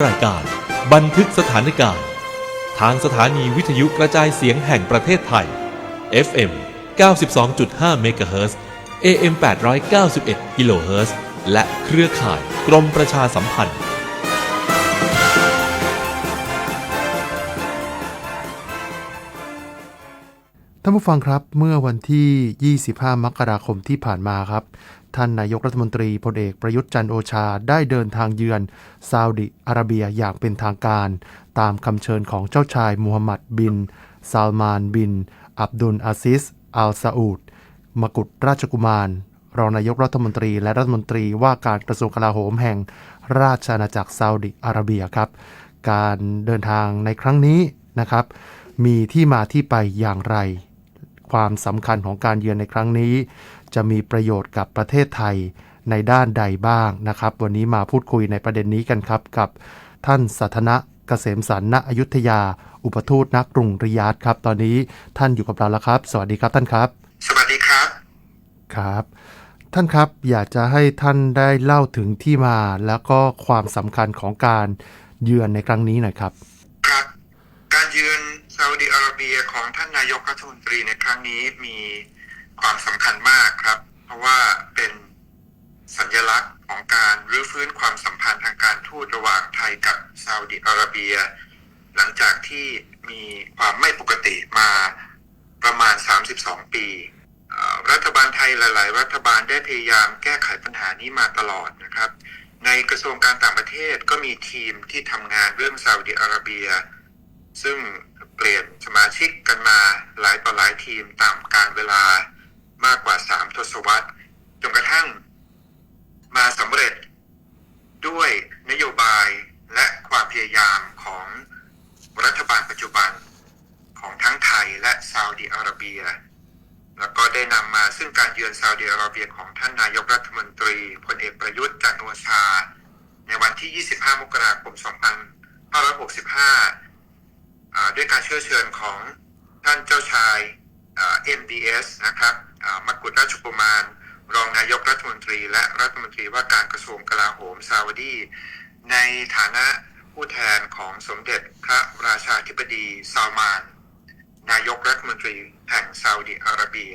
รายการบันทึกสถานการณ์ ทางสถานีวิทยุกระจายเสียงแห่งประเทศไทย FM 92.5 MHz AM 891 kHz และเครือข่ายกรมประชาสัมพันธ์านผู้ฟังครับเมื่อวันที่ 25 มกราคมที่ผ่านมาครับ ท่านนายกรัฐมนตรีพลเอกประยุทธ์จันโอชาได้เดินทางเยือนซาอุดิอาระเบียอย่างเป็นทางการ ตามคำเชิญของเจ้าชายมูฮัมหมัดบินซาลมานบิน อับดุลอาซิสอัลซาอุดมกุฎราชกุมารรองนายกรัฐมนตรีและรัฐมนตรีว่าการกระทรวงกลาโหมแห่งราชอาณาจักรซาอุดิอาระเบียครับ การเดินทางในครั้งนี้นะครับ มีที่มาที่ไปอย่างไร ความสำคัญของการเยือนในครั้งนี้ จะมีประโยชน์กับประเทศไทยในด้านใดบ้างนะครับ วันนี้มาพูดคุยในประเด็นนี้กันครับกับท่านสัทนะเกษมสันณอยุธยา อุปทูตนักกรุงริยาดครับ ตอนนี้ท่านอยู่กับเราแล้วครับ สวัสดีครับท่านครับ สวัสดีครับ ครับ ท่านครับอยากจะให้ท่านได้เล่าถึงที่มาแล้วก็ความสำคัญของการเยือนในครั้งนี้หน่อยครับ ครับการเยือน ซาอุดิอาระเบียของท่านนายกรัฐมนตรีในครั้งนี้มีความสำคัญมากครับ เพราะว่าเป็นสัญลักษณ์ของการรื้อฟื้นความสัมพันธ์ทางการทูตระหว่างไทยกับซาอุดิอาระเบีย หลังจากที่มีความไม่ปกติมาประมาณ 32 ปีเอ่อรัฐบาลไทยหลาย ๆ รัฐบาลได้พยายามแก้ไขปัญหานี้มาตลอดนะครับ ในกระทรวงการต่างประเทศก็มีทีมที่ทำงานเรื่องซาอุดิอาระเบีย ซึ่ง เปลี่ยนสมาชิกกันมาหลายต่อหลายทีมตามการเวลามากกว่า3ทศวรรษจนกระทั่งมาสำเร็จด้วยนโยบายและความพยายามของรัฐบาลปัจจุบันของทั้งไทยและซาอุดิอาระเบีย แล้วก็ได้นำมาซึ่งการเยือนซาอุดิอาระเบียของท่านนายกรัฐมนตรีพลเอกประยุทธ์จันโอชา ในวันที่ 25 มกราคม 2565อ่า ด้วยการเชื้อเชิญของท่านเจ้าชายอ่า MBS นะครับมกุฎราชกุมารรองนายกรัฐมนตรีและรัฐมนตรีว่าการกระทรวงกลาโหมซาอุดี ในฐานะผู้แทนของสมเด็จพระราชาธิบดีซาลมาน นายกรัฐมนตรีแห่งซาอุดิอาระเบีย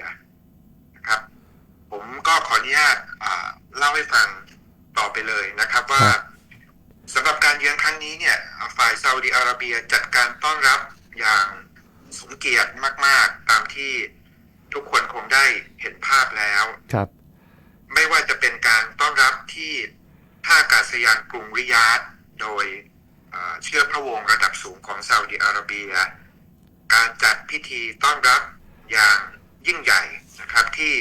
นะครับ ผมก็ขออนุญาตเล่าให้ฟังต่อไปเลยนะครับว่า สำหรับการเยือนครั้งนี้เนี่ยฝ่ายซาอุดิอาระเบียจัดการต้อนรับอย่างสมเกียรติมาก ๆ ตามที่ทุกคนคงได้เห็นภาพแล้วครับ ไม่ว่าจะเป็นการต้อนรับที่ท่าอากาศยานกรุงริยาดโดยเอ่อเชื่อพระวงศ์ระดับสูงของซาอุดิอาระเบีย การจัดพิธีต้อนรับอย่างยิ่งใหญ่นะครับที่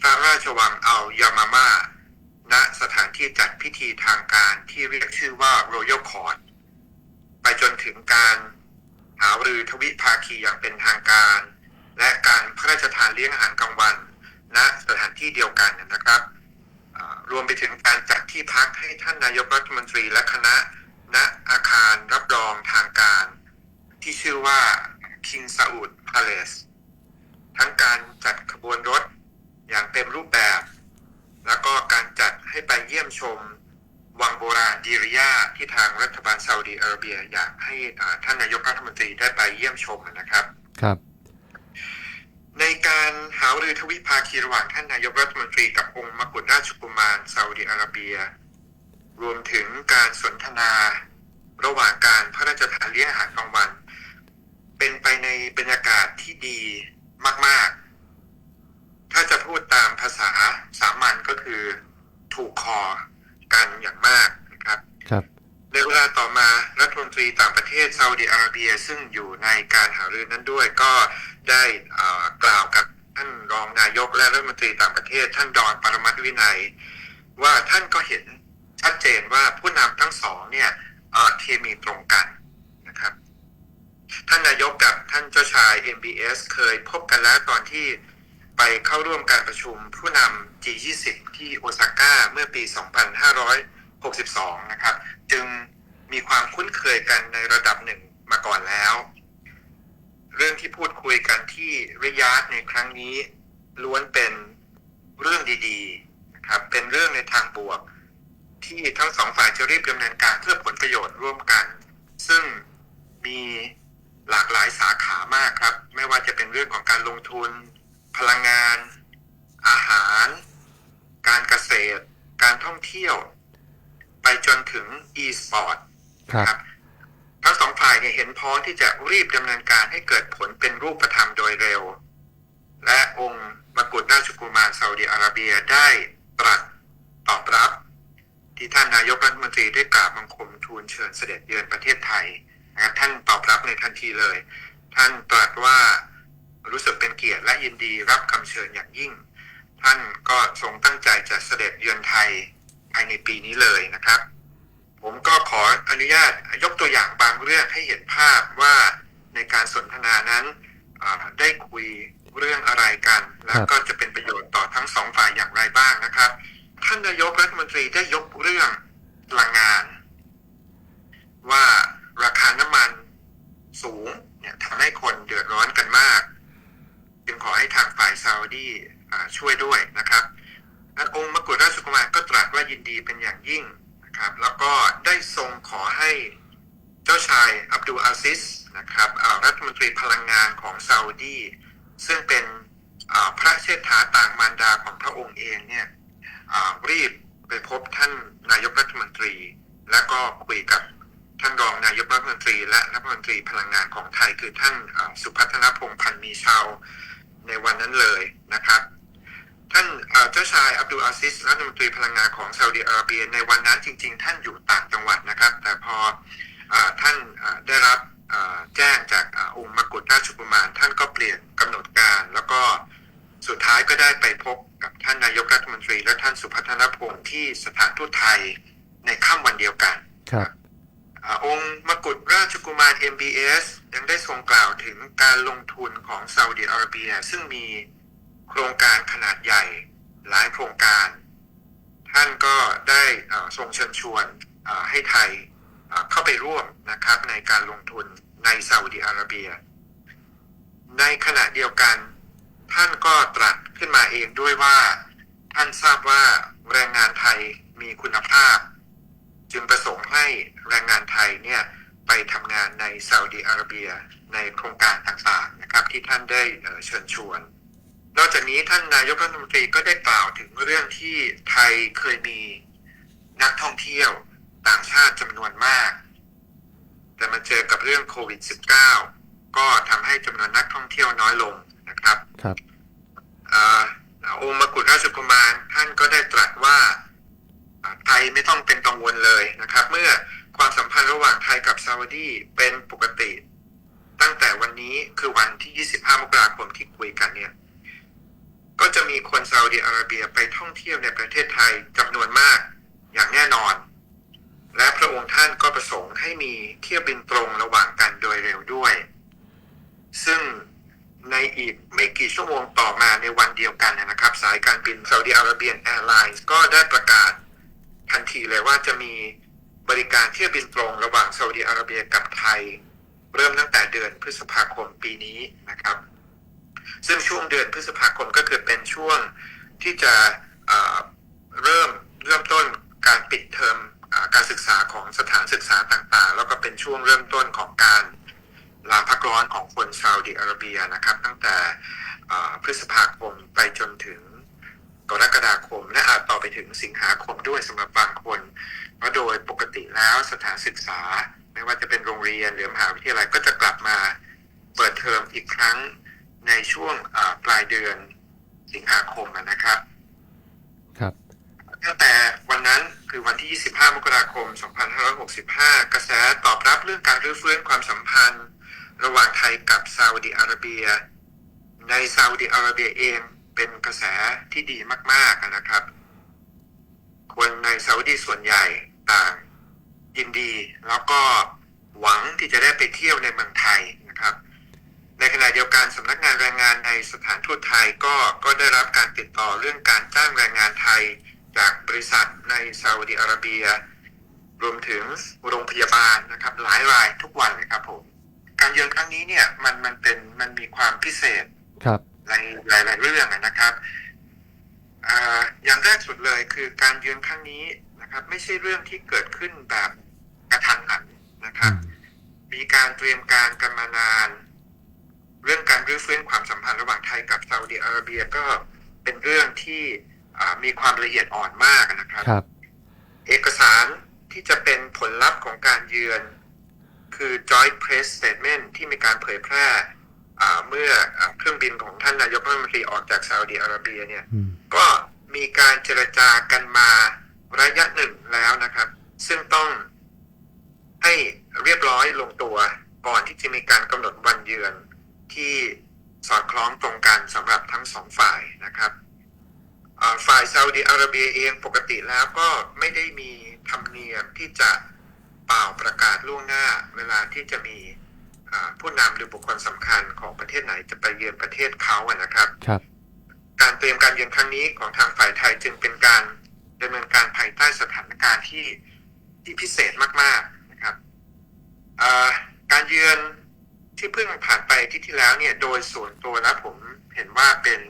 พระราชวังอัลยามาม่า ณสถานที่จัดพิธีทางการที่เรียกชื่อว่า Royal Court ไปจนถึงการหารือทวิภาคีอย่างเป็นทางการ และการพระราชทานเลี้ยงอาหารกลางวัน ณสถานที่เดียวกันนะครับ รวมไปถึงการจัดที่พักให้ท่านนายกรัฐมนตรีและคณะ ณอาคารรับรองทางการ ที่ชื่อว่า King Saud Palace ทั้งการจัดขบวนรถอย่างเต็มรูปแบบ แล้วก็การจัดให้ไปเยี่ยมชมวังโบราณดีริยาที่ทางรัฐบาลซาอุดีอาระเบีย อยากให้อ่าท่านนายกรัฐมนตรีได้ไปเยี่ยมชมนะครับครับ ในการหารือทวิภาคีระหว่างท่านนายกรัฐมนตรีกับองค์มกุฎราชกุมารซาอุดิอาระเบีย รวมถึงการสนทนาระหว่างการพระราชทานเลี้ยงอาหารกลางวัน เป็นไปในบรรยากาศที่ดีมาก ๆ ถ้าจะพูดตามภาษาสามัญก็คือถูกคอกันอย่างมากนะครับครับในเวลาต่อมารัฐมนตรีต่างประเทศซาอุดิอาระเบีย ซึ่งอยู่ในการหารือนั้นด้วยก็ได้เอ่อกล่าวกับท่านรองนายกและรัฐมนตรีต่างประเทศ ท่านดอนปรมัตถวินัย ว่าท่านก็เห็นชัดเจนว่าผู้นำทั้งสองเนี่ยเอ่อเคมีตรงกันนะครับ ท่านนายกกับท่านเจ้าชาย MBS เคยพบกันแล้วตอนที่ ไปเข้าร่วมการประชุมผู้นำ G20 ที่โอซาก้าเมื่อปี 2562 นะครับ จึงมีความคุ้นเคยกันในระดับหนึ่งมาก่อนแล้ว เรื่องที่พูดคุยกันที่ริยาดในครั้งนี้ล้วนเป็นเรื่องดีๆนะครับ เป็นเรื่องในทางบวก ที่ทั้งสองฝ่ายจะรีบดำเนินการเพื่อผลประโยชน์ร่วมกัน ซึ่งมีหลากหลายสาขามากครับ ไม่ว่าจะเป็นเรื่องของการลงทุน พลังงาน อาหาร การเกษตร การท่องเที่ยว ไปจนถึง e-sport ครับทั้งสองฝ่ายเนี่ยเห็นพ้องที่จะรีบดำเนินการให้เกิดผลเป็นรูปธรรมโดยเร็ว และองค์มกุฎราชกุมารซาอุดิอาระเบียได้ตรัสตอบรับ ที่ท่านนายกรัฐมนตรีได้กราบบังคมทูลเชิญเสด็จเยือนประเทศไทยนะครับท่านตอบรับในทันทีเลย ท่านตรัสว่า รู้สึกเป็นเกียรติและยินดีรับคำเชิญอย่างยิ่ง ท่านก็ทรงตั้งใจจะเสด็จเยือนไทยภายในปีนี้เลยนะครับ ผมก็ขออนุญาตยกตัวอย่างบางเรื่องให้เห็นภาพว่าในการสนทนานั้นอ่าได้คุยเรื่องอะไรกัน แล้วก็จะเป็นประโยชน์ต่อทั้งสองฝ่ายอย่างไรบ้างนะครับ ท่านนายกรัฐมนตรีได้ยกเรื่องพลังงาน ว่าราคาน้ำมันสูงเนี่ยทำให้คนเดือดร้อนกันมาก จึงขอให้ทางฝ่ายซาอุดีช่วยด้วยนะครับและองค์มกุฎราชกุมารก็ตรัสว่ายินดีเป็นอย่างยิ่งนะครับ แล้วก็ได้ทรงขอให้เจ้าชายอับดุลอาซิสนะครับรัฐมนตรีพลังงานของซาอุดีซึ่งเป็นพระเชษฐาต่างมารดาของพระองค์เองเนี่ยรีบไปพบท่านนายกรัฐมนตรี แล้วก็คุยกับท่านรองนายกรัฐมนตรี และรัฐมนตรีพลังงานของไทยคือท่านสุพัฒนพงษ์พันธ์มีชาว ในวันนั้นเลยนะครับ ท่านเจ้าชายอับดุลอาซิสรัฐมนตรีพลังงานของซาอุดิอาระเบียในวันนั้นจริง ๆ ท่านอยู่ต่างจังหวัดนะครับ แต่พออท่านได้รับแจ้งจากอองค์มกุฎราชกุมารท่านก็เปลี่ยนกำหนดการ แล้วก็สุดท้ายก็ได้ไปพบกับท่านนายกรัฐมนตรี และท่านสุพัฒนพงศ์ที่สถานทูตไทยในค่ำวันเดียวกันครับ องค์มกุฎราชกุมาร MBS ยังได้ทรงกล่าวถึงการลงทุนของซาอุดิอาระเบีย ซึ่งมีโครงการขนาดใหญ่หลายโครงการ ท่านก็ได้เอ่อทรงเชิญชวนให้ไทยเอ่อเข้าไปร่วมนะครับในการลงทุนในซาอุดิอาระเบีย ในขณะเดียวกัน ท่านก็ตรัสขึ้นมาเองด้วยว่า ท่านทราบว่าแรงงานไทยมีคุณภาพ จึงประสงค์ให้แรงงานไทยเนี่ยไปทำงานในซาอุดีอาระเบียในโครงการต่างๆนะครับที่ท่านได้เชิญชวน นอกจากนี้ท่านนายกรัฐมนตรีก็ได้กล่าวถึงเรื่องที่ไทยเคยมีนักท่องเที่ยวต่างชาติจำนวนมาก แต่มาเจอกับเรื่องโควิด -19 ก็ทำให้จำนวนนักท่องเที่ยวน้อยลงนะครับครับองค์มกุฎราชกุมารท่านก็ได้ตรัสว่า ไทยไม่ต้องเป็นกังวลเลยนะครับ เมื่อความสัมพันธ์ระหว่างไทยกับซาอุดีเป็นปกติ ตั้งแต่วันนี้คือวันที่ 25 มกราคมที่คุยกันเนี่ย ก็จะมีคนซาอุดิอาระเบียไปท่องเที่ยวในประเทศไทยจำนวนมากอย่างแน่นอน และพระองค์ท่านก็ประสงค์ให้มีเที่ยวบินตรงระหว่างกันโดยเร็วด้วย ซึ่งในอีกไม่กี่ชั่วโมงต่อมาในวันเดียวกันนะครับ สายการบิน Saudi Arabian Airlines ก็ได้ประกาศ ทันทีเลยว่าจะมีบริการเที่ยวบินตรงระหว่างซาอุดิอาระเบียกับไทย เริ่มตั้งแต่เดือนพฤษภาคมปีนี้นะครับ ซึ่งช่วงเดือนพฤษภาคมก็คือเป็นช่วงที่จะเอ่อเริ่มเริ่มต้นการปิดเทอมอการศึกษาของสถานศึกษาต่างๆ แล้วก็เป็นช่วงเริ่มต้นของการลาพักร้อนของคนซาอุดิอาระเบียนะครับ ตั้งแต่พฤษภาคมไปจนถึง กรกฎาคม และอาจต่อไปถึงสิงหาคมด้วยสำหรับบางคนเพราะโดยปกติแล้วสถานศึกษา ไม่ว่าจะเป็นโรงเรียนหรือมหาวิทยาลัยก็จะกลับมาเปิดเทอมอีกครั้งในช่วงอ่าปลายเดือนสิงหาคมนะครับ ครับตั้งแต่วันนั้นคือวันที่ 25 มกราคม 2565 กระแสตอบรับเรื่องการรื้อฟื้นความสัมพันธ์ ระหว่างไทยกับซาอุดิอาระเบีย ในซาอุดิอาระเบียเอง เป็นกระแสที่ดีมากๆนะครับ คนในซาอุดีส่วนใหญ่ต่างยินดี แล้วก็หวังที่จะได้ไปเที่ยวในเมืองไทยนะครับ ในขณะเดียวกันสำนักงานแรงงานในสถานทูตไทยก็ก็ได้รับการติดต่อเรื่องการจ้างแรงงานไทย จากบริษัทในซาอุดิอาระเบีย รวมถึงโรงพยาบาลนะครับ หลายรายทุกวันเลยครับผมการเยือนครั้งนี้เนี่ยมันมันเป็นมันมีความพิเศษครับ ในหลาย ๆ เรื่องอะนะครับอ่าอย่างแรกสุดเลยคือการเยือนครั้งนี้นะครับ ไม่ใช่เรื่องที่เกิดขึ้นแบบกระทันหันนะครับ มีการเตรียมการกันมานาน เรื่องการรื้อฟื้นความสัมพันธ์ระหว่างไทยกับซาอุดิอาระเบียก็เป็นเรื่องที่อ่ามีความละเอียดอ่อนมากนะครับครับเอกสารที่จะเป็นผลลัพธ์ของการเยือน คือ Joint Press Statement ที่มีการเผยแพร่อ่า เมื่ออาเครื่องบินของท่านนายกรัฐมนตรีออกจากซาอุดิอาระเบียเนี่ยอืมก็มีการเจรจากันมาระยะหนึ่งแล้วนะครับ ซึ่งต้องให้เรียบร้อยลงตัวก่อนที่จะมีการกำหนดวันเยือนที่สอดคล้องตรงกันสำหรับทั้งสองฝ่ายนะครับอ่าฝ่ายซาอุดิอาระเบียเองปกติแล้วก็ไม่ได้มีธรรมเนียมที่จะเป่าประกาศล่วงหน้าเวลาที่จะมีอ่า ผู้นำหรือบุคคลสำคัญของประเทศไหนจะไปเยือนประเทศเขาอะนะครับครับ การเตรียมการเยือนครั้งนี้ของทางฝ่ายไทยจึงเป็นการดำเนินการภายใต้สถานการณ์ที่ที่พิเศษมากๆนะครับอ่าการเยือนที่เพิ่งผ่านไปที่ที่แล้วเนี่ยโดยส่วนตัวแล้วผมเห็นว่าเป็น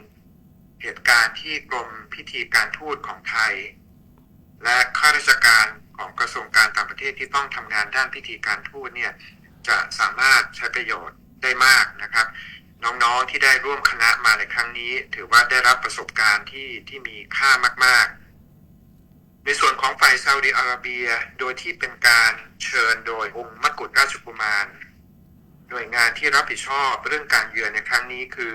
เหตุการณ์ที่กรมพิธีการทูตของไทย และข้าราชการของกระทรวงการต่างประเทศที่ต้องทำงานด้านพิธีการทูตเนี่ย จะสามารถใช้ประโยชน์ได้มากนะครับ น้องๆที่ได้ร่วมคณะมาในครั้งนี้ ถือว่าได้รับประสบการณ์ที่ที่มีค่ามาก ๆ ในส่วนของฝ่ายซาอุดิอาระเบีย โดยที่เป็นการเชิญโดยองค์มกุฎราชกุมาร หน่วยงานที่รับผิดชอบเรื่องการเยือนในครั้งนี้คือ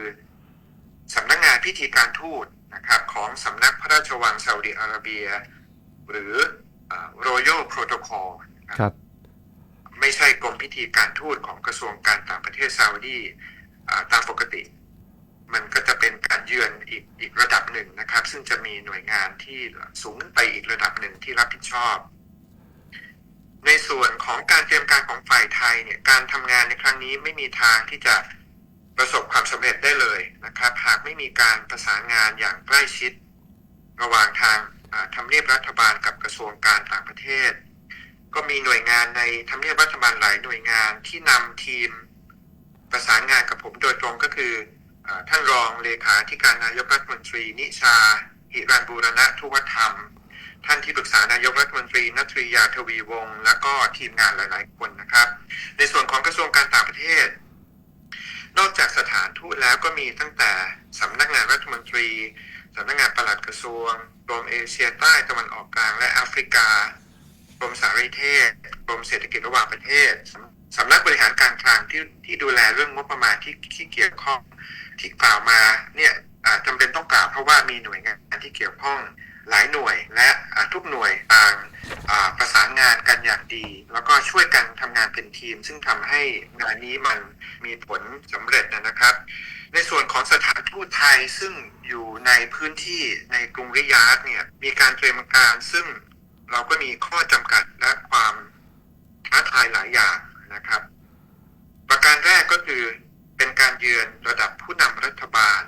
สำนักงานพิธีการทูตนะครับของสำนักพระราชวังซาอุดิอาระเบีย หรือเอ่อ Royal Protocol นะครับครับ ไม่ใช่กรมพิธีการทูตของกระทรวงการต่างประเทศซาอุดีอ่าตามปกติ มันก็จะเป็นการเยือนอีกอีกระดับหนึ่งนะครับ ซึ่งจะมีหน่วยงานที่สูงไปอีกระดับหนึ่งที่รับผิดชอบ ในส่วนของการเตรียมการของฝ่ายไทยเนี่ยการทำงานในครั้งนี้ไม่มีทางที่จะประสบความสำเร็จได้เลยนะครับ หากไม่มีการประสานงานอย่างใกล้ชิด ระหว่างทางอ่าทำเนียบรัฐบาลกับกระทรวงการต่างประเทศ ก็มีหน่วยงานในทำเนียบรัฐบาลหลายหน่วยงานที่นำทีมประสานงานกับผมโดยตรงก็คืออท่านรองเลขาธิการนายกรัฐมนตรี นิชา หิรันบูรณะทุวธรรม ท่านที่ปรึกษานายกรัฐมนตรีนัทริยาทวีวงศ์และก็ทีมงานหลาย ๆ คนนะครับ ในส่วนของกระทรวงการต่างประเทศ นอกจากสถานทูตแล้วก็มีตั้งแต่สำนักงานรัฐมนตรีสำนักงานปลัดกระทรวงกรมเอเชียใต้ตะวันออกกลางและแอฟริกา กรมสารนิเทศกรมเศรษฐกิจระหว่างประเทศสำนักบริหารการคลังที่ที่ดูแลเรื่องงบประมาณที่ที่เกี่ยวข้องที่กล่าวมาเนี่ยจำเป็นต้องกล่าวเพราะว่ามีหน่วยงานที่เกี่ยวข้องหลายหน่วยและทุกหน่วยต่างประสานงานกันอย่างดี แล้วก็ช่วยกันทำงานเป็นทีม ซึ่งทำให้งานนี้มันมีผลสำเร็จนะครับ ในส่วนของสถานทูตไทยซึ่งอยู่ในพื้นที่ในกรุงริยาดเนี่ยมีการเตรียมการซึ่ง เราก็มีข้อจำกัดและความท้าทายหลายอย่างนะครับ ประการแรกก็คือเป็นการเยือนระดับผู้นำรัฐบาล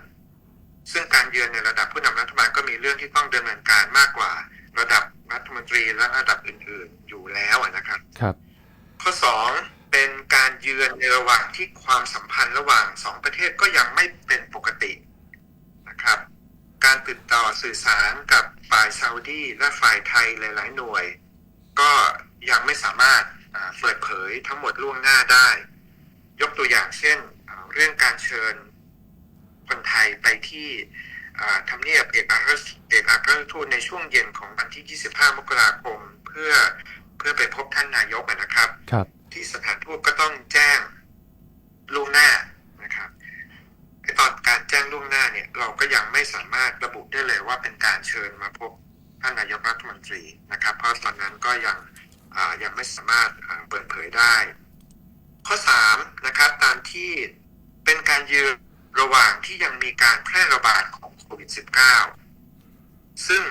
ซึ่งการเยือนในระดับผู้นำรัฐบาลก็มีเรื่องที่ต้องดำเนินการมากกว่า ระดับรัฐมนตรีและระดับอื่นๆอยู่แล้วอะนะครับครับ ข้อสองเป็นการเยือนในระหว่างที่ความสัมพันธ์ระหว่างสองประเทศก็ยังไม่เป็นปกตินะครับ การติดต่อสื่อสารกับฝ่ายซาอุดีและฝ่ายไทยหลาย ๆ หน่วย ก็ยังไม่สามารถอ่าเปิดเผยทั้งหมดล่วงหน้าได้ ยกตัวอย่างเช่นอ่าเรื่องการเชิญคนไทยไปที่อ่าทำเนียบเอกอัครเอกอัครราชทูตในช่วงเย็นของวันที่ 25 มกราคม เพื่อเพื่อไปพบท่านนายกอะนะครับครับ ที่สถานทูตก็ต้องแจ้งล่วงหน้านะครับไอ ตอนการแจ้งล่วงหน้าเนี่ยเราก็ยังไม่สามารถระบุได้เลยว่าเป็นการเชิญมาพบท่านนายกรัฐมนตรีนะครับ เพราะตอนนั้นก็ยังอ่ายังไม่สามารถเปิดเผยได้ ข้อสามนะครับตามที่เป็นการยืนระหว่างที่ยังมีการแพร่ระบาดของโควิด -19 ซึ่ง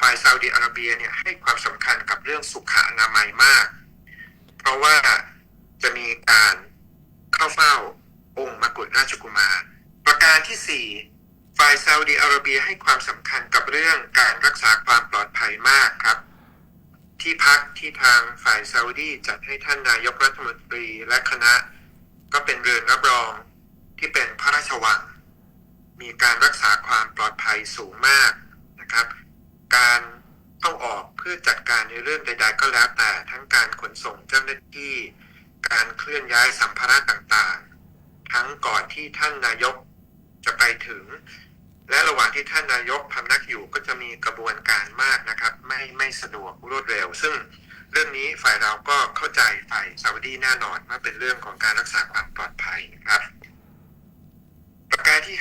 ฝ่ายซาอุดิอาระเบียเนี่ยให้ความสำคัญกับเรื่องสุขอนามัยมาก เพราะว่าจะมีการเข้าเฝ้าองค์มกุฎราชกุมาร ประการที่สี่ฝ่ายซาอุดิอาระเบียให้ความสำคัญกับเรื่องการรักษาความปลอดภัยมากครับ ที่พักที่ทางฝ่ายซาอุดีจัดให้ท่านนายกรัฐมนตรีและคณะ ก็เป็นเรือนรับรองที่เป็นพระราชวัง มีการรักษาความปลอดภัยสูงมากนะครับ การเข้าออกเพื่อจัดการในเรื่องใด ๆ ก็แล้วแต่ทั้งการขนส่งเจ้าหน้าที่ การเคลื่อนย้ายสัมภาระต่างๆ ทั้งก่อนที่ท่านนายก จะไปถึง และระหว่างที่ท่านนายกพำนักอยู่ก็จะมีกระบวนการมากนะครับ ไม่ไม่สะดวกรวดเร็ว ซึ่งเรื่องนี้ฝ่ายเราก็เข้าใจฝ่ายซาอุดีแน่นอนว่าเป็นเรื่องของการรักษาความปลอดภัยนะครับ ประการที่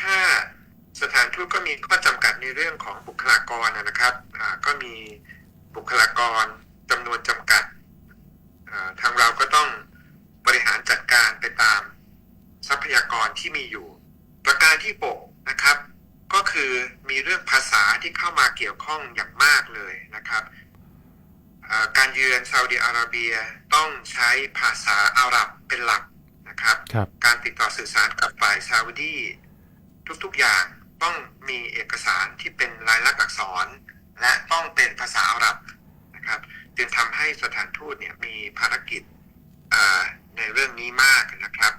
5 สถานทูตก็มีข้อจำกัดในเรื่องของบุคลากรนะครับก็มีบุคลากรจำนวนจำกัดทางเราก็ต้องบริหารจัดการไปตามทรัพยากรที่มีอยู่ ประการที่6นะครับ ก็คือมีเรื่องภาษาที่เข้ามาเกี่ยวข้องอย่างมากเลยนะครับอ่าการเยือนซาอุดิอาระเบียต้องใช้ภาษาอาหรับเป็นหลักนะครับครับการติดต่อสื่อสารกับฝ่ายซาอุดีทุกๆอย่างต้องมีเอกสารที่เป็นลายลักษณ์อักษร และต้องเป็นภาษาอาหรับนะครับ จึงทำให้สถานทูตเนี่ยมีภารกิจอ่าในเรื่องนี้มากนะครับ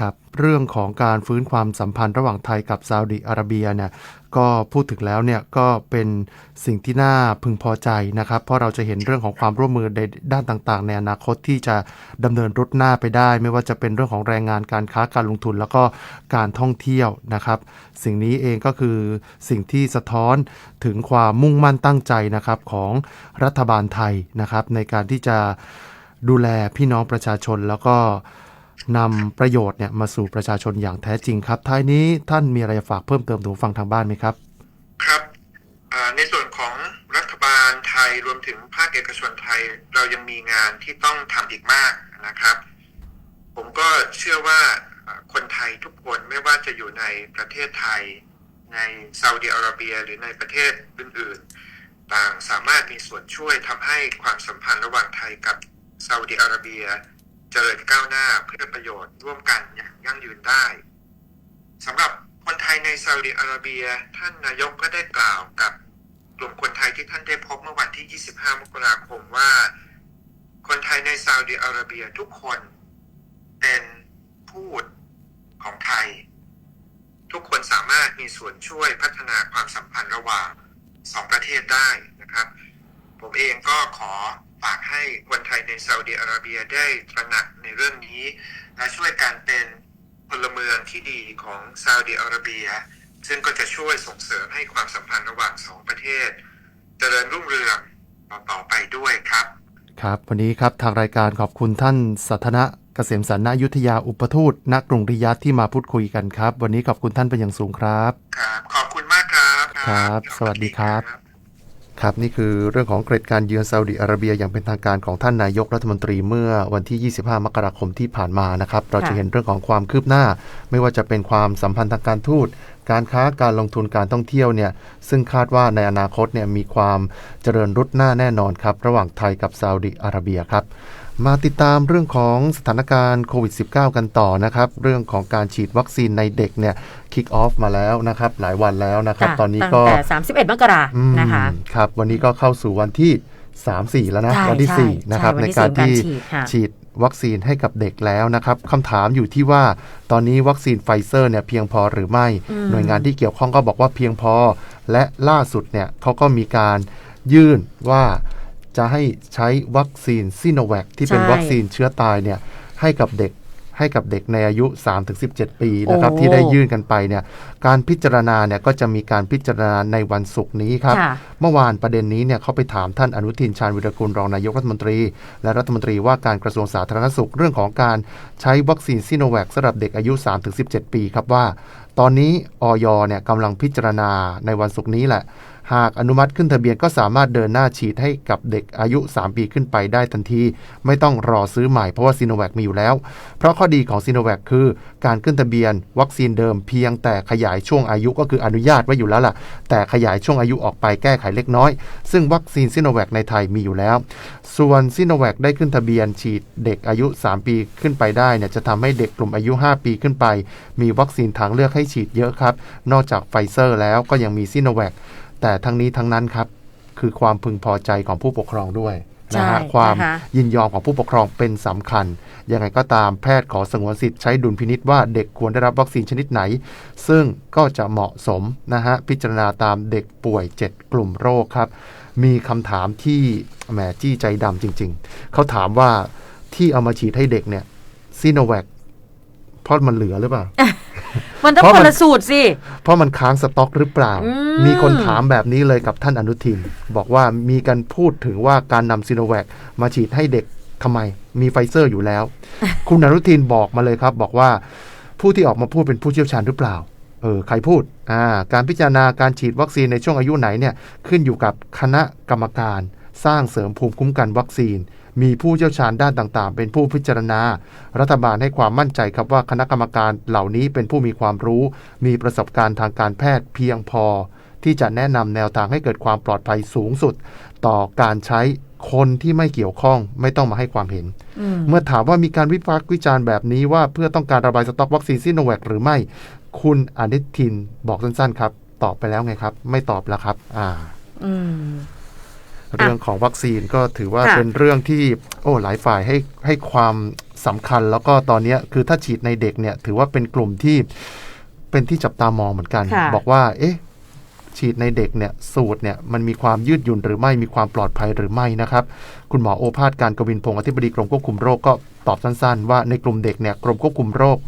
ครับเรื่องของการฟื้นความสัมพันธ์ระหว่างไทยกับซาอุดิอาระเบียเนี่ยก็พูดถึงแล้วเนี่ยก็เป็นสิ่งที่น่าพึงพอใจนะครับ เพราะเราจะเห็นเรื่องของความร่วมมือในด้านต่างๆ ในอนาคตที่จะดำเนินรุดหน้าไปได้ ไม่ว่าจะเป็นเรื่องของแรงงานการค้าการลงทุน แล้วก็การท่องเที่ยวนะครับ สิ่งนี้เองก็คือสิ่งที่สะท้อนถึงความมุ่งมั่นตั้งใจนะครับของรัฐบาลไทยนะครับในการที่จะดูแลพี่น้องประชาชนแล้วก็ นำประโยชน์เนี่ยมาสู่ประชาชนอย่างแท้จริงครับ ท้ายนี้ท่านมีอะไรฝากเพิ่มเติมถึงฟังทางบ้านไหมครับ ครับในส่วนของรัฐบาลไทยรวมถึงภาคเอกชนไทยเรายังมีงานที่ต้องทำอีกมากนะครับ ผมก็เชื่อว่าคนไทยทุกคนไม่ว่าจะอยู่ในประเทศไทย ในซาอุดิอาระเบีย หรือในประเทศอื่นๆ ต่างสามารถมีส่วนช่วยทำให้ความสัมพันธ์ระหว่างไทยกับซาอุดิอาระเบีย จริญก้าวหน้าเพื่อประโยชน์ร่วมกันอย่างยั่งยืนได้สำหรับคนไทยในซาอุดิอาระเบีย ท่านนายกก็ได้กล่าวกับกลุ่มคนไทยที่ท่านได้พบเมื่อวันที่ 25 มกราคมว่า คนไทยในซาอุดิอาระเบียทุกคนเป็นพูดของไทย ทุกคนสามารถมีส่วนช่วยพัฒนาความสัมพันธ์ระหว่างสองประเทศได้นะครับ ผมเองก็ขอ ฝากให้คนไทยในซาอุดิอาระเบียได้ตระหนักในเรื่องนี้ และช่วยกันเป็นพลเมืองที่ดีของซาอุดิอาระเบีย ซึ่งก็จะช่วยส่งเสริมให้ความสัมพันธ์ระหว่างสองประเทศ เจริญรุ่งเรืองต่อๆไปด้วยครับ ครับวันนี้ครับทางรายการขอบคุณท่านสัทนะเกษมสันนายุทธยาอุปทูตณกรุงริยาดที่มาพูดคุยกันครับ วันนี้ขอบคุณท่านเป็นอย่างสูงครับ ครับ ขอบคุณมากครับ ครับ สวัสดีครับ ครับนี่คือเรื่องของเกร็ดการเยือนซาอุดิอาระเบียอย่างเป็นทางการของท่านนายกรัฐมนตรีเมื่อวันที่ 25 มกราคมที่ผ่านมานะครับ เราจะเห็นเรื่องของความคืบหน้า ไม่ว่าจะเป็นความสัมพันธ์ทางการทูตการค้าการลงทุนการท่องเที่ยวเนี่ยซึ่งคาดว่าในอนาคตเนี่ยมีความเจริญรุดหน้าแน่นอนครับ ระหว่างไทยกับซาอุดิอาระเบียครับ มาติดตามเรื่องของสถานการณ์โควิด -19 กันต่อนะครับ เรื่องของการฉีดวัคซีนในเด็กเนี่ยคิกออฟมาแล้วนะครับ หลายวันแล้วนะครับค่ะตอนนี้ตั้งก็แต่31มกราอืมนะคะครับวันนี้ก็เข้าสู่วันที่ 3 4 แล้วนะใช่วัที่ใช่4 นะครับใช่วันในที่การสี่การที่ฉีดค่ะฉีดวัคซีนให้กับเด็กแล้วนะครับคำถามอยู่ที่ว่าตอนนี้วัคซีนไฟเซอร์เนี่ยเพียงพอหรือไม่อืมหน่วยงานที่เกี่ยวข้องก็บอกว่าเพียงพอ และล่าสุดเนี่ยเขาก็มีการยื่นว่า จะให้ใช้วัคซีนซิโนแวคที่เป็นใช่วัคซีนเชื้อตายเนี่ยให้กับเด็กให้กับเด็กในอายุ 3-17 ปีนะครับโอ้ที่ได้ยื่นกันไปเนี่ยการพิจารณาเนี่ยก็จะมีการพิจารณาในวันศุกร์นี้ครับค่ะเมื่อวานประเด็นนี้เนี่ยเขาไปถามท่านอนุทินชาญวิรกุลรองนายกรัฐมนตรี และรัฐมนตรีว่าการกระทรวงสาธารณสุขเรื่องของการใช้วัคซีนซิโนแวคสำหรับเด็กอายุ 3-17 ปีครับว่า ตอนนี้ออยเนี่ยกำลังพิจารณาในวันศุกร์นี้แหละ หากอนุมัติขึ้นทะเบียนก็สามารถเดินหน้าฉีดให้กับเด็กอายุ 3 ปีขึ้นไปได้ทันที ไม่ต้องรอซื้อใหม่เพราะว่าซีโนแวคมีอยู่แล้ว เพราะข้อดีของซีโนแวคคือการขึ้นทะเบียน วัคซีนเดิมเพียงแต่ขยายช่วงอายุก็คืออนุญาตไว้อยู่แล้วล่ะ แต่ขยายช่วงอายุออกไปแก้ไขเล็กน้อย ซึ่งวัคซีนซิโนแวคในไทยมีอยู่แล้ว ส่วนซิโนแวคได้ขึ้นทะเบียนฉีดเด็กอายุ 3 ปีขึ้นไปได้เนี่ยจะทำให้เด็กกลุ่มอายุ 5 ปีขึ้นไป มีวัคซีนทางเลือกให้ฉีดเยอะครับ นอกจากไฟเซอร์แล้วก็ยังมีซิโนแวค แต่ทั้งนี้ทั้งนั้นครับ คือความพึงพอใจของผู้ปกครองด้วยนะฮะใช่ความนะคะยินยอมของผู้ปกครองเป็นสำคัญ ยังไงก็ตามแพทย์ขอสงวนสิทธิ์ใช้ดุลพินิษว่าเด็กควรได้รับวัคซีนชนิดไหน ซึ่งก็จะเหมาะสมนะฮะพิจารณาตามเด็กป่วย 7 กลุ่มโรคครับ มีคำถามที่แหมจี้ใจดำจริง ๆ เขาถามว่าที่เอามาฉีดให้เด็กเนี่ยซีโนแวค เพราะมันเหลือหรือเปล่า มันต้องเพราะคมันนละสูตรสิ เพราะมันค้างสต็อกหรือเปล่าอืมมีคนถามแบบนี้เลยกับท่านอนุทิน บอกว่ามีการพูดถึงว่าการนำซีโนแวคมาฉีดให้เด็กทำไม มีไฟเซอร์อยู่แล้ว คุณอนุทินบอกมาเลยครับ บอกว่าผู้ที่ออกมาพูดเป็นผู้เชี่ยวชาญหรือเปล่า เออ ใครพูด อ่า การพิจารณาการฉีดวัคซีนในช่วงอายุไหนเนี่ย ขึ้นอยู่กับคณะกรรมการสร้างเสริมภูมิคุ้มกันวัคซีน มีผู้เชี่ยวชาญด้านต่างๆ เป็นผู้พิจารณา รัฐบาลให้ความมั่นใจครับว่าคณะกรรมการเหล่านี้เป็นผู้มีความรู้ มีประสบการณ์ทางการแพทย์เพียงพอ ที่จะแนะนำแนวทางให้เกิดความปลอดภัยสูงสุด ต่อการใช้คนที่ไม่เกี่ยวข้องไม่ต้องมาให้ความเห็นอืมเมื่อถามว่ามีการวิพากษ์วิจารณ์แบบนี้ว่าเพื่อต้องการระบายสต็อกวัคซีนซิโนแวคหรือไม่ คุณอนุทินบอกสั้นๆ ครับ ตอบไปแล้วไงครับ ไม่ตอบแล้วครับ อ่า อืม เรื่องของวัคซีนก็ถือว่าค่ะเป็นเรื่องที่โอ้หลายฝ่ายให้ให้ความสำคัญแล้วก็ตอนเนี้ยคือถ้าฉีดในเด็กเนี่ยถือว่าเป็นกลุ่มที่เป็นที่จับตามองเหมือนกันค่ะบอกว่า เอ๊ะฉีดในเด็กเนี่ยสูตรเนี่ยมันมีความยืดหยุ่นหรือไม่มีความปลอดภัยหรือไม่นะครับ คุณหมอโอภาสการกวินพงศ์อธิบดีกรมควบคุมโรคก็ตอบสั้นๆ ว่าในกลุ่มเด็กเนี่ยกรมควบคุมโรค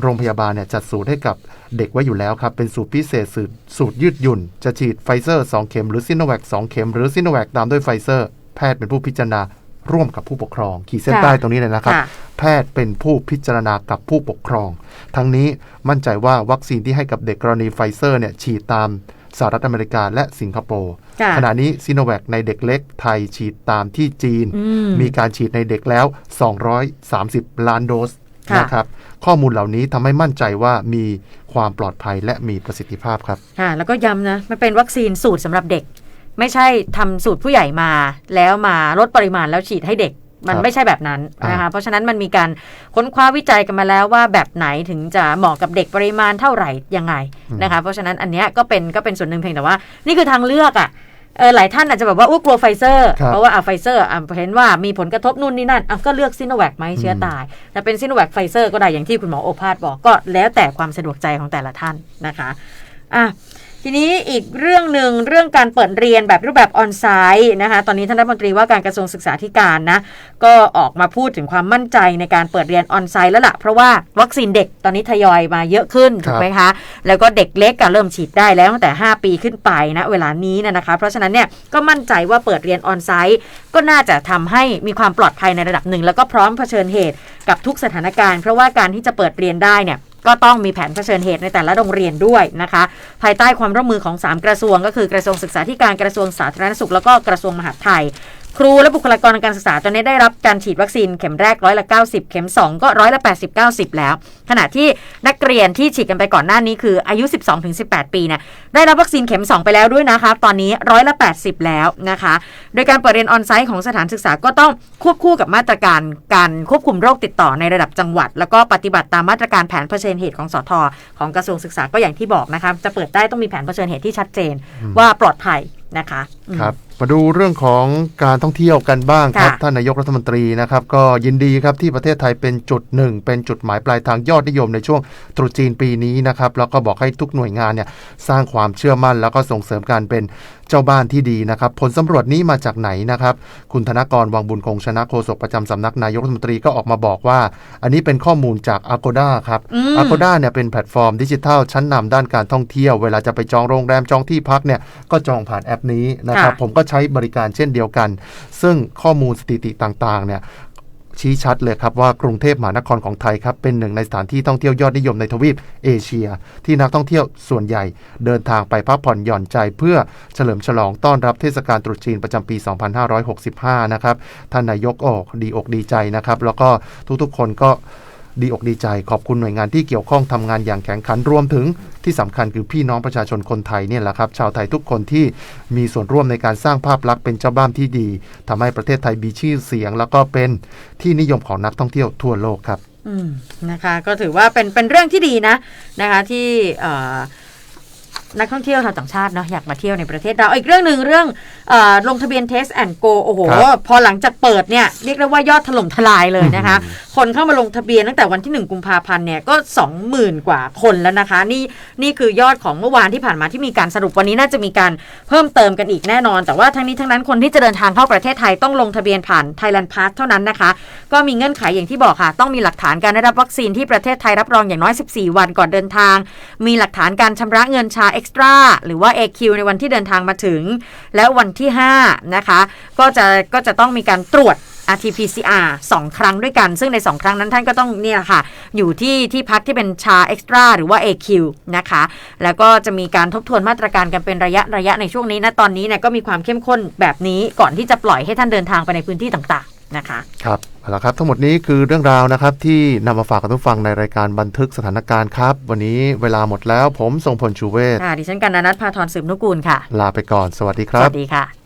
โรงพยาบาลเนี่ยจัดสูตรให้กับเด็กไว้อยู่แล้วครับ เป็นสูตรพิเศษสูตรสูตรยืดหยุ่น จะฉีดไฟเซอร์ 2 เข็มหรือซิโนแวค2เข็มหรือซิโนแวคตามด้วยไฟเซอร์ แพทย์เป็นผู้พิจารณาร่วมกับผู้ปกครอง ขีดเส้นใต้ตรงนี้เลยนะครับค่ะแพทย์เป็นผู้พิจารณากับผู้ปกครอง ทั้งนี้มั่นใจว่าวัคซีนที่ให้กับเด็กกรณีไฟเซอร์เนี่ยฉีดตามสหรัฐอเมริกาและสิงคโปร์ค่ะขณะนี้ซิโนแวคในเด็กเล็กไทยฉีดตามที่จีนอืมมีการฉีดในเด็กแล้ว 230 ล้านโดสค่ะ นะครับ ข้อมูลเหล่านี้ทำให้มั่นใจว่ามีความปลอดภัยและมีประสิทธิภาพครับค่ะแล้วก็ย้ำนะมันเป็นวัคซีนสูตรสำหรับเด็ก ไม่ใช่ทำสูตรผู้ใหญ่มา แล้วมาลดปริมาณแล้วฉีดให้เด็กมันครับไม่ใช่แบบนั้นนะคะอ่าเพราะฉะนั้นมันมีการค้นคว้าวิจัยกันมาแล้วว่าแบบไหนถึงจะเหมาะกับเด็กปริมาณเท่าไหร่ยังไงนะคะ เพราะฉะนั้นอันเนี้ยก็เป็นก็เป็นส่วนหนึ่งเพียงแต่ว่า นี่คือทางเลือกอะ่ะ เออหลายท่านอาจจะแบบว่าอุ้กลัวไฟเซอร์ครับเพราะว่าอะไฟเซอร์อะเห็นว่ามีผลกระทบนู่นนี่นั่นอะก็เลือกซิโนแวคไหมเชื้อตายแต่เป็นซิโนแวคไฟเซอร์ก็ได้อย่างที่คุณหมอโอภาสบอกก็แล้วแต่ความสะดวกใจของแต่ละท่านนะคะอะ ทีนี้อีกเรื่องหนึ่งเรื่องการเปิดเรียนแบบรูปแบบออนไซต์นะคะตอนนี้ท่านรัฐมนตรีว่าการกระทรวงศึกษาธิการนะก็ออกมาพูดถึงความมั่นใจในการเปิดเรียนออนไซต์แล้วล่ะเพราะว่าวัคซีนเด็กตอนนี้ทยอยมาเยอะขึ้นครับถูกไหมคะแล้วก็เด็กเล็กก็เริ่มฉีดได้แล้วตั้งแต่ 5 ปีขึ้นไปนะเวลานี้นะนะคะ เพราะฉะนั้นเนี่ยก็มั่นใจว่าเปิดเรียนออนไซต์ก็น่าจะทำให้มีความปลอดภัยในระดับหนึ่ง แล้วก็พร้อมเผชิญเหตุกับทุกสถานการณ์ เพราะว่าการที่จะเปิดเรียนได้เนี่ย ก็ต้องมีแผนเผชิญเหตุในแต่ละโรงเรียนด้วยนะคะ ภายใต้ความร่วมมือของ 3 กระทรวง ก็คือกระทรวงศึกษาธิการกระทรวงสาธารณสุข แล้วก็กระทรวงมหาดไทย ครูและบุคลากรทางการศึกษาตอนนี้ได้รับการฉีดวัคซีนเข็มแรกร้อยละ 90 เข็ม 2 ก็ร้อยละ 80 90 แล้ว ขณะที่นักเรียนที่ฉีดกันไปก่อนหน้านี้คืออายุ 12-18 ปีเนี่ยได้รับวัคซีนเข็ม 2 ไปแล้วด้วยนะคะตอนนี้ร้อยละ 80 แล้วนะคะ โดยการเปิดเรียนออนไซต์ของสถานศึกษาก็ต้องควบคู่กับมาตรการการควบคุมโรคติดต่อในระดับจังหวัด แล้วก็ปฏิบัติตามมาตรการแผนเผชิญเหตุของสทของกระทรวงศึกษาก็อย่างที่บอกนะคะจะเปิดได้ต้องมีแผนเผชิญเหตุที่ชัดเจนว่าปลอดภัยนะคะครับ มาดูเรื่องของการท่องเที่ยวกันบ้างครับค่ะท่านนายกรัฐมนตรีนะครับก็ยินดีครับที่ประเทศไทยเป็นจุดหนึ่งเป็นจุดหมายปลายทางยอดนิยมในช่วงตรุษจีนปีนี้นะครับแล้วก็บอกให้ทุกหน่วยงานเนี่ยสร้างความเชื่อมั่น แล้วก็ส่งเสริมการเป็นเจ้าบ้านที่ดีนะครับ ผลสำรวจนี้มาจากไหนนะครับ คุณธนกรวังบุญคงชนะโฆษกประจำสำนักนายกรัฐมนตรีก็ออกมาบอกว่า อันนี้เป็นข้อมูลจาก Agoda ครับอืม Agoda เนี่ยเป็นแพลตฟอร์มดิจิทัลชั้นนำด้านการท่องเที่ยว เวลาจะไปจองโรงแรมจองที่พักเนี่ยก็จองผ่านแอปนี้นะครับค่ะผมก็ใช้บริการเช่นเดียวกัน ซึ่งข้อมูลสถิติต่างๆเนี่ยชี้ชัดเลยครับว่ากรุงเทพมหานครของไทยครับเป็นหนึ่งในสถานที่ท่องเที่ยวยอดนิยมในทวีปเอเชีย ที่นักท่องเที่ยวส่วนใหญ่เดินทางไปพักผ่อนหย่อนใจเพื่อเฉลิมฉลองต้อนรับเทศกาลตรุษจีนประจำปี 2565 นะครับท่านนายกออกดีอกดีใจนะครับ แล้วก็ทุกๆคนก็ ดีอกดีใจขอบคุณหน่วยงานที่เกี่ยวข้องทำงานอย่างแข็งขันรวมถึงที่สำคัญคือพี่น้องประชาชนคนไทยเนี่ยแหละครับ ชาวไทยทุกคนที่มีส่วนร่วมในการสร้างภาพลักษณ์เป็นเจ้าบ้านที่ดีทำให้ประเทศไทยมีชื่อเสียง แล้วก็เป็นที่นิยมของนักท่องเที่ยวทั่วโลกครับอืมนะคะก็ถือว่าเป็นเป็นเรื่องที่ดีนะนะคะที่เอ่อนักท่องเที่ยวชาวต่างชาติเนาะอยากมาเที่ยวในประเทศเราอีกเรื่องหนึ่งเรื่องเออลงทะเบียน Test and Go โอ้โหครับพอหลังจากเปิดเนี่ย เรียกได้ว่ายอดถล่มทลายเลยนะคะคนเข้ามาลงทะเบียนตั้งแต่วันที่ 1 กุมภาพันธ์เนี่ยก็ 20,000 กว่าคนแล้วนะคะ นี่นี่คือยอดของเมื่อวานที่ผ่านมาที่มีการสรุปวันนี้น่าจะมีการเพิ่มเติมกันอีกแน่นอน แต่ว่าทั้งนี้ทั้งนั้นคนที่จะเดินทางเข้าประเทศไทยต้องลงทะเบียนผ่าน Thailand Pass เท่านั้นนะคะ ก็มีเงื่อนไขอย่างที่บอกค่ะ ต้องมีหลักฐานการได้รับวัคซีนที่ประเทศไทยรับรองอย่างน้อย 14 วันก่อนเดินทาง มีหลักฐานการชำระเงินชาเอ็กซ์ตร้าหรือว่า AQ ในวันที่เดินทางมาถึง แล้ววันที่5นะคะก็จะก็จะต้องมีการตรวจ RT-PCR 2 ครั้งด้วยกัน ซึ่งใน 2 ครั้งนั้นท่านก็ต้องเนี่ยแหละค่ะ อยู่ที่ที่พักที่เป็นชาเอ็กซ์ตร้าหรือว่า AQ นะคะ แล้วก็จะมีการทบทวนมาตรการกันเป็นระยะระยะในช่วงนี้นะตอนนี้เนี่ยก็มีความเข้มข้นแบบนี้ก่อนที่จะปล่อยให้ท่านเดินทางไปในพื้นที่ต่างๆนะคะครับเอาละครับทั้งหมดนี้คือเรื่องราวนะครับที่นำมาฝากกับทุกฟังในรายการบันทึกสถานการณ์ครับ วันนี้เวลาหมดแล้วผมทรงพลชูเวศค่ะดิฉันกันนัทพาทรสืบนุกูลค่ะ ลาไปก่อนสวัสดีคสรับวัสดีค่ะ